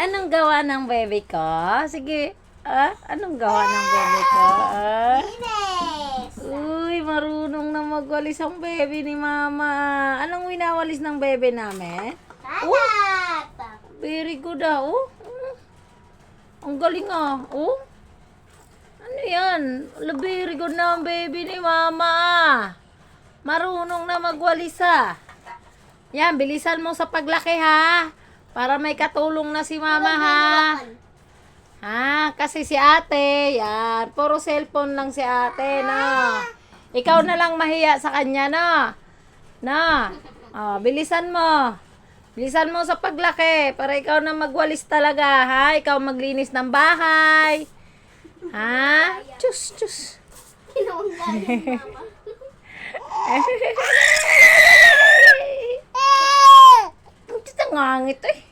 Anong gawa ng bebe ko? Sige. Ah, anong gawa ng bebe ko? Ah? Uy, marunong na magwalis ang bebe ni mama. Anong winawalis ng bebe namin? Kalat. Very good ah, oh. Mm. Ang galing ah, oh. Ano yan? Very good na ang baby ni mama. Marunong na magwalis ah. Yan, bilisan mo sa paglaki ha. Para may katulong na si mama ha. Ha, kasi si ate, yan, puro cellphone lang si ate, no. Ikaw na lang mahiya sa kanya, no. No. Oh, bilisan mo. Bilisan mo sa paglaki para ikaw na magwalis talaga, ha? Ikaw maglinis ng bahay. Ha? Tsus, tsus. Kinawanggalan mama. ngangit eh.